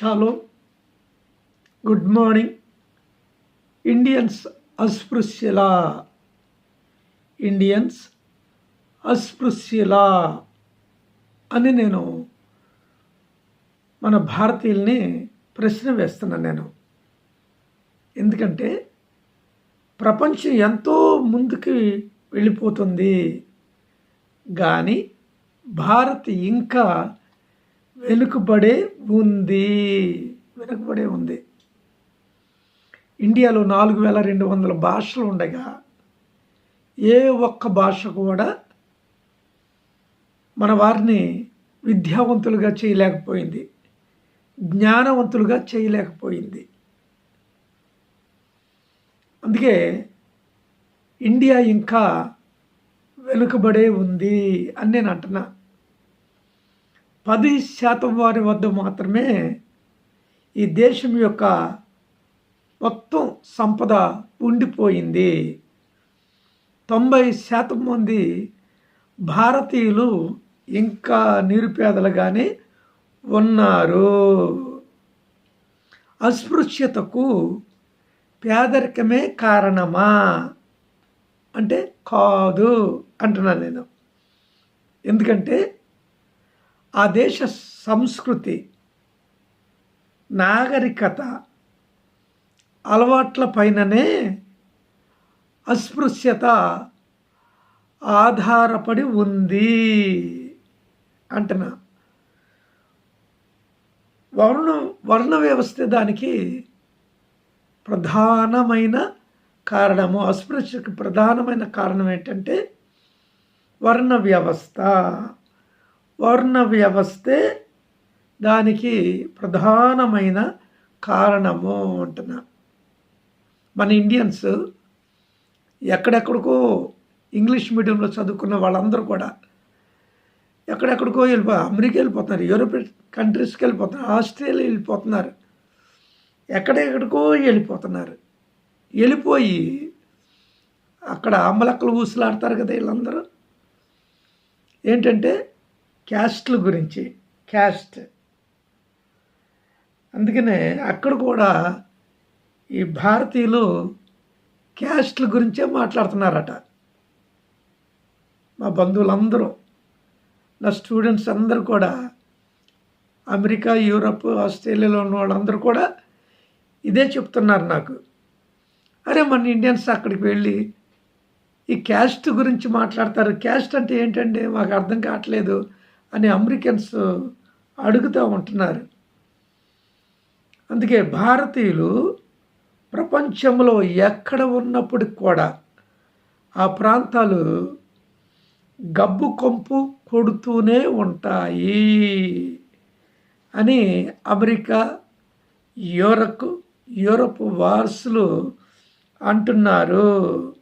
Shallow good morning Indians అస్పృశ్యలా Indians అస్పృశ్యలా అని నేను మన భారతీయుల్ని ప్రశ్న వేస్తున్నాను నేను. ఎందుకంటే ప్రపంచం ఎంతో ముందుకు వెళ్ళిపోతుంది. కానీ భారత్ ఇంకా వెనుకబడే ఉంది. వెనుకబడే ఉంది. ఇండియాలో నాలుగు వేల రెండు వందల భాషలు ఉండగా ఏ ఒక్క భాష కూడా మన వారిని విద్యావంతులుగా చేయలేకపోయింది. జ్ఞానవంతులుగా చేయలేకపోయింది. అందుకే ఇండియా ఇంకా వెనుకబడే ఉంది అని నేను అంటున్నా. పది శాతం వారి వద్ద మాత్రమే ఈ దేశం యొక్క మొత్తం సంపద ఉండిపోయింది. తొంభై శాతం మంది భారతీయులు ఇంకా నిరుపేదలుగానే ఉన్నారు. అస్పృశ్యతకు పేదరికమే కారణమా? అంటే కాదు అంటున్నాను నేను. ఎందుకంటే ఆ దేశ సంస్కృతి నాగరికత అలవాట్ల పైననే అస్పృశ్యత ఆధారపడి ఉంది అంటున్నా. వర్ణ వర్ణ వ్యవస్థ దానికి ప్రధానమైన కారణము. అస్పృశ్యకు ప్రధానమైన కారణం ఏంటంటే వర్ణ వ్యవస్థ. వర్ణ వ్యవస్థే దానికి ప్రధానమైన కారణము అంటున్నా. మన ఇండియన్స్ ఎక్కడెక్కడికో ఇంగ్లీష్ మీడియంలో చదువుకున్న వాళ్ళందరూ కూడా ఎక్కడెక్కడికో వెళ్ళిపో అమెరికా వెళ్ళిపోతున్నారు యూరోపియన్ కంట్రీస్కి వెళ్ళిపోతున్నారు ఆస్ట్రేలియా వెళ్ళిపోతున్నారు ఎక్కడెక్కడికో వెళ్ళిపోతున్నారు. వెళ్ళిపోయి అక్కడ అమ్మలక్కలు ఊసులాడతారు కదా వీళ్ళందరూ. ఏంటంటే క్యాస్ట్ల గురించి క్యాస్ట్. అందుకనే అక్కడ కూడా ఈ భారతీయులు క్యాస్ట్ల గురించే మాట్లాడుతున్నారట. మా బంధువులందరూ నా స్టూడెంట్స్ అందరూ కూడా అమెరికా యూరప్ ఆస్ట్రేలియాలో ఉన్న వాళ్ళందరూ కూడా ఇదే చెప్తున్నారు నాకు. అరే మన ఇండియన్స్ అక్కడికి వెళ్ళి ఈ క్యాస్ట్ గురించి మాట్లాడతారు. క్యాస్ట్ అంటే ఏంటంటే మాకు అర్థం కావట్లేదు. అని అమెరికన్స్ అడుగుతూ ఉంటున్నారు. అందుకే భారతీయులు ప్రపంచంలో ఎక్కడ ఉన్నప్పటికి కూడా ఆ ప్రాంతాలు గబ్బు కొంపు కొడుతూనే ఉంటాయి అని అమెరికా యూరప్ యూరప్ వార్సులు అంటున్నారు.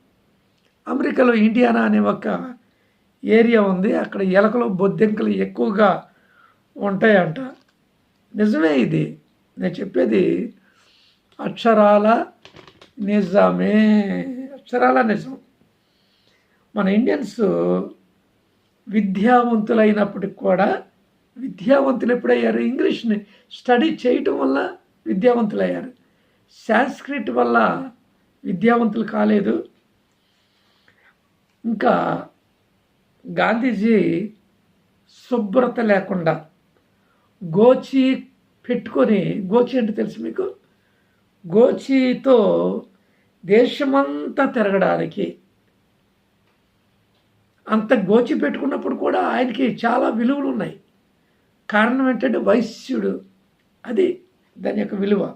అమెరికాలో ఇండియానా అనే ఒక ఏరియా ఉంది అక్కడ ఎలకలు బొద్దింకలు ఎక్కువగా ఉంటాయంట. నిజమే ఇది. నేను చెప్పేది అక్షరాల నిజమే. అక్షరాల నిజం. మన ఇండియన్స్ విద్యావంతులైనప్పటికి కూడా విద్యావంతులు ఎప్పుడయ్యారు? ఇంగ్లీష్ని స్టడీ చేయటం వల్ల విద్యావంతులయ్యారు. సాంస్క్రిట్ వల్ల విద్యావంతులు కాలేదు. ఇంకా గాంధీజీ శుభ్రత లేకుండా గోచి పెట్టుకొని గోచి అంటే తెలుసు మీకు? గోచితో దేశమంతా తిరగడానికి అంత గోచి పెట్టుకున్నప్పుడు కూడా ఆయనకి చాలా విలువలు ఉన్నాయి. కారణం ఏంటంటే వైశ్యుడు. అది దాని యొక్క విలువ.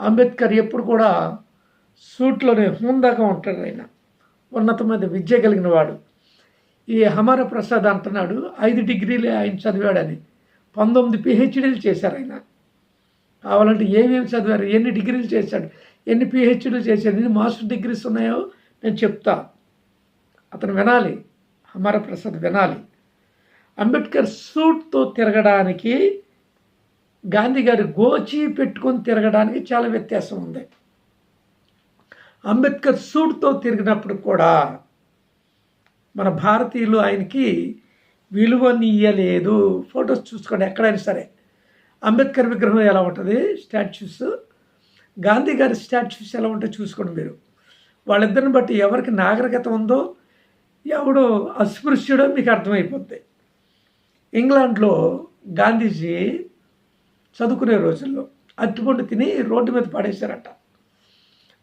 అంబేద్కర్ ఎప్పుడు కూడా సూట్లోనే హుందాగా ఉంటాడు ఆయన. ఉన్నతమైన విద్య కలిగిన వాడు. ఈ హమార ప్రసాద్ అంటున్నాడు ఐదు డిగ్రీలే ఆయన చదివాడని. పంతొమ్మిది పిహెచ్డీలు చేశారు ఆయన. కావాలంటే ఏమేమి చదివారు? ఎన్ని డిగ్రీలు చేశాడు? ఎన్ని పిహెచ్డీలు చేశాడు? ఎన్ని మాస్టర్ డిగ్రీస్ ఉన్నాయో నేను చెప్తా. అతను వినాలి. హమార ప్రసాద్ వినాలి. అంబేద్కర్ సూట్తో తిరగడానికి గాంధీ గారు గోచి పెట్టుకొని తిరగడానికి చాలా వ్యత్యాసం ఉంది. అంబేద్కర్ సూట్తో తిరిగినప్పుడు కూడా మన భారతీయులు ఆయనకి విలువనియ్యలేదు. ఫొటోస్ చూసుకోండి ఎక్కడైనా సరే. అంబేద్కర్ విగ్రహం ఎలా ఉంటుంది? స్టాచ్యూస్ గాంధీ గారి స్టాచ్యూస్ ఎలా ఉంటే చూసుకోండి మీరు. వాళ్ళిద్దరిని బట్టి ఎవరికి నాగరికత ఉందో ఎవడో అస్పృశ్యుడో మీకు అర్థమైపోద్ది. ఇంగ్లాండ్లో గాంధీజీ చదువుకునే రోజుల్లో అట్టుపండు తిని రోడ్డు మీద పడేశారట.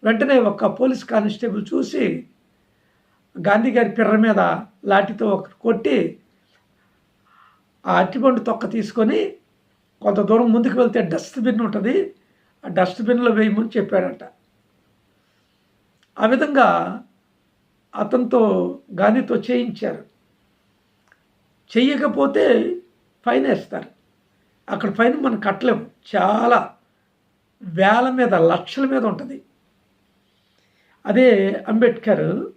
వెంటనే ఒక పోలీస్ కానిస్టేబుల్ చూసి గాంధీ గారి పిర్ర మీద లాఠీతో ఒక కొట్టి ఆ అట్టిపండు తొక్క తీసుకొని కొంత దూరం ముందుకు వెళ్తే డస్ట్బిన్ ఉంటుంది. ఆ డస్ట్బిన్లో వేయమని చెప్పాడట. ఆ విధంగా అతనితో గాంధీతో చేయించారు. చెయ్యకపోతే ఫైన్ వేస్తారు. అక్కడ ఫైన్ మనం కట్టలేము. చాలా వేల మీద లక్షల మీద ఉంటుంది. అదే అంబేద్కర్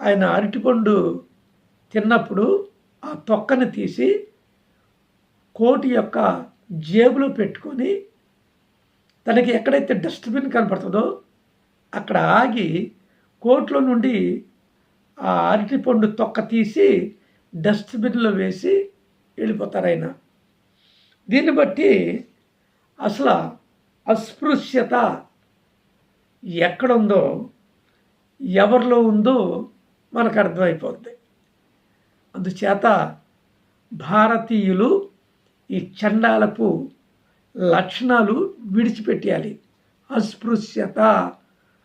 ఆయన అరటిపండు తిన్నప్పుడు ఆ తొక్కని తీసి కోటి యొక్క జేబులో పెట్టుకొని తనకి ఎక్కడైతే డస్ట్బిన్ కనపడుతుందో అక్కడ ఆగి కోట్లో నుండి ఆ అరటిపండు తొక్క తీసి డస్ట్బిన్లో వేసి వెళ్ళిపోతారు ఆయన దీన్ని బట్టి అసలు అస్పృశ్యత ఎక్కడుందో ఎవరిలో ఉందో మనకు అర్థమైపోద్ది అందుచేత భారతీయులు ఈ చండాలపు లక్షణాలు విడిచిపెట్టేయాలి. అస్పృశ్యత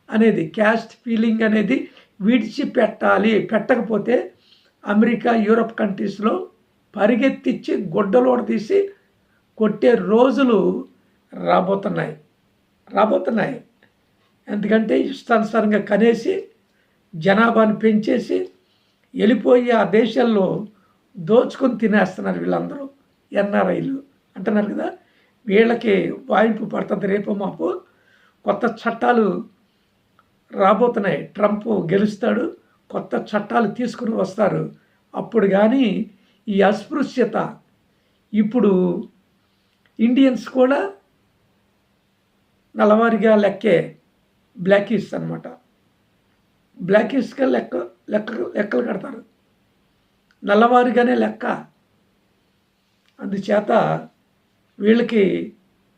అనేది క్యాస్ట్ ఫీలింగ్ అనేది విడిచిపెట్టాలి. పెట్టకపోతే అమెరికా యూరప్ కంట్రీస్లో పరిగెత్తిచ్చి గుడ్డలోడ తీసి కొట్టే రోజులు రాబోతున్నాయి. రాబోతున్నాయి. ఎందుకంటే ఇష్టానుసారంగా కనేసి జనాభాను పెంచేసి వెళ్ళిపోయి ఆ దేశాల్లో దోచుకొని తినేస్తున్నారు వీళ్ళందరూ ఎన్ఆర్ఐలు. అంటున్నారు కదా వీళ్ళకి వాయింపు పడుతుంది రేపు మాపు. కొత్త చట్టాలు రాబోతున్నాయి. ట్రంప్ గెలుస్తాడు కొత్త చట్టాలు తీసుకుని వస్తారు. అప్పుడు కానీ ఈ అస్పృశ్యత ఇప్పుడు ఇండియన్స్ కూడా నలవారిగా లెక్కే బ్లాకీస్ అనమాట బ్లాకీస్గా లెక్క లెక్క లెక్కలు కడతారు. నల్లవారిగానే లెక్క. అందుచేత వీళ్ళకి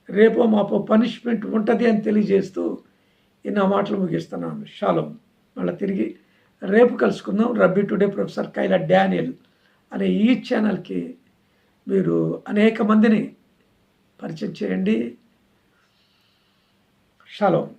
రేపో మాపో పనిష్మెంట్ ఉంటుంది అని తెలియజేస్తూ ఈ నా మాటలు ముగిస్తున్నాను. షాలో. మళ్ళీ తిరిగి రేపు కలుసుకుందాం. Rabbi today professor Kayla Daniel అనే ఈ ఛానల్కి మీరు అనేక మందిని పరిచయం చేయండి. షాలో.